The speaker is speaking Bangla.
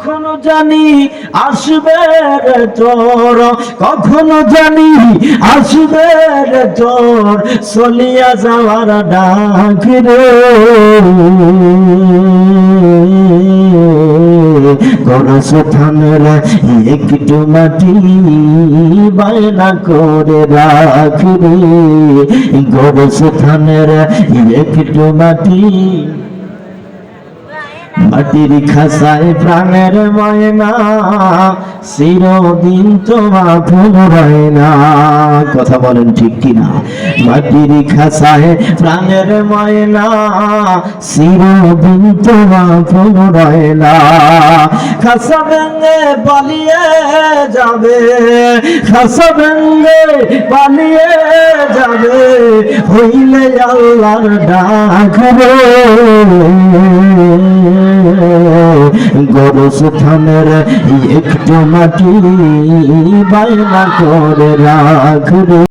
কখনো জানি আসবে রে তোর কখনো জানি আসবে রে তোর চলিয়া যাওয়ার ডাক রে। গরস থামের, একটু মাটি বায়না করে রাখবে। গরস থামের, একটু মাটি মাটির খাসায় প্রাণের ময়না, চিরদিন তোমা ফুল না। কথা বলেন ঠিক কিনা? মাটির খাসায় প্রাণের ময়না, চিরদিন তোমা ফুল না। খাসা ভেঙে পালিয়ে যাবে, খাসা ভেঙে পালিয়ে যাবে, হইলে আল্লাহর ডাকবে গরু সুথানের একটু মাটি বাইনা করে রাখবে।